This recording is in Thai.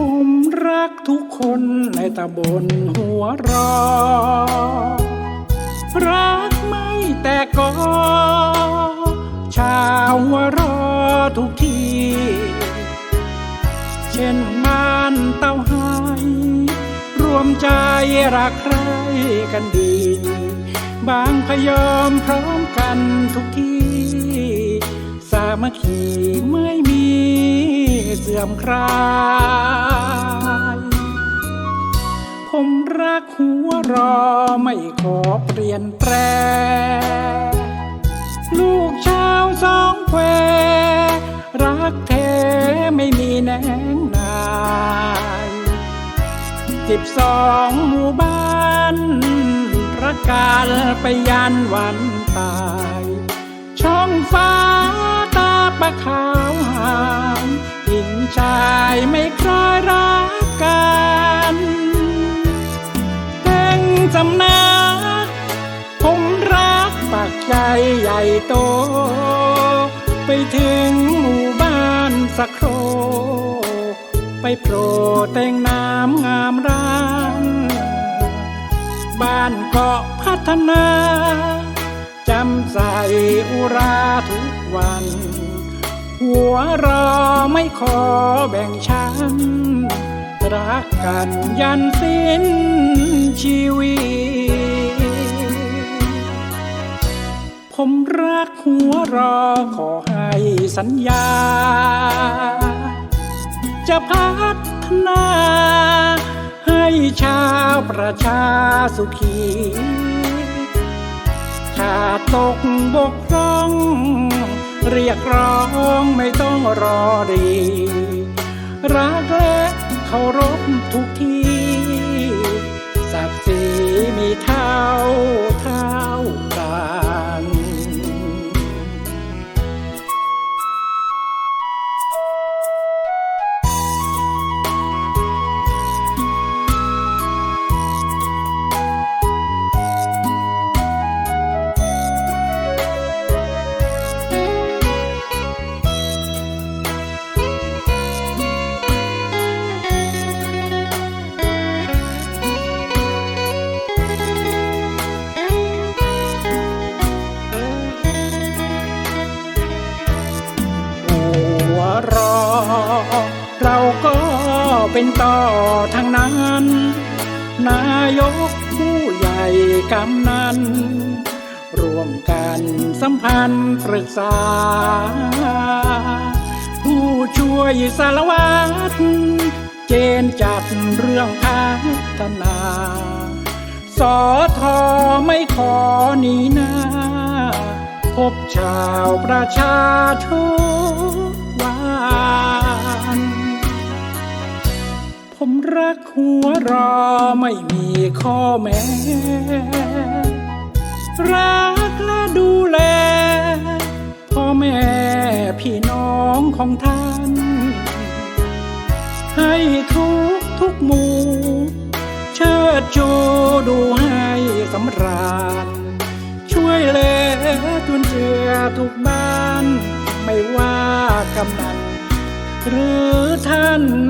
ผมรักทุกคนในตำบลหัวรอ รักไม่แต่ก็ ชาวหัวรอทุกที เช่นงานเต้าหายรวมใจรักใครกันดี บางพยอมพร้อมกันทุกที่สามัคคีไม่มี เสื่อมคลาย ผมรักหัวรอไม่ขอเปลี่ยนแปลงลูกชาวสองแควรักแท้ไม่มีแนงนายสิบสองหมู่บ้านประกาศไปยันวันตาย ช่องฟ้าำนัก ผมรักปากใจใหญ่โต ไปถึงหมู่บ้านสักโคร ไปโปรแต่งน้ำงามร้าน บ้านเกาะพัฒนาจำใส่อุราทุกวัน หัวรอไม่ขอแบ่งชั้น รักกันยันสิ้นชีวิต ผมรักหัวรอขอให้สัญญา จะพัฒนาให้ชาวประชาสุขีขาดตกบกพร่อง เรียกร้องไม่ต้องรอดี รักและ เคารพทุกที เราก็เป็นต่อทางนั้น นายกผู้ใหญ่กำนันร่วมกันสัมพันธ์ปรึกษา ผู้ช่วยสารวัตรเจนจัดเรื่องพัฒนาสอทอไม่ขอหนีหน้า พบชาวประชาทุกวัน ผมรักหัวรอไม่มีข้อแม้ รักและดูแล พ่อแม่พี่น้องของท่าน ให้ทุกทุกหมู่เชิดชูดูให้สำราญช่วยเหลือจุนเจือทุกบ้าน ไม่ว่ากำนันหรือท่านน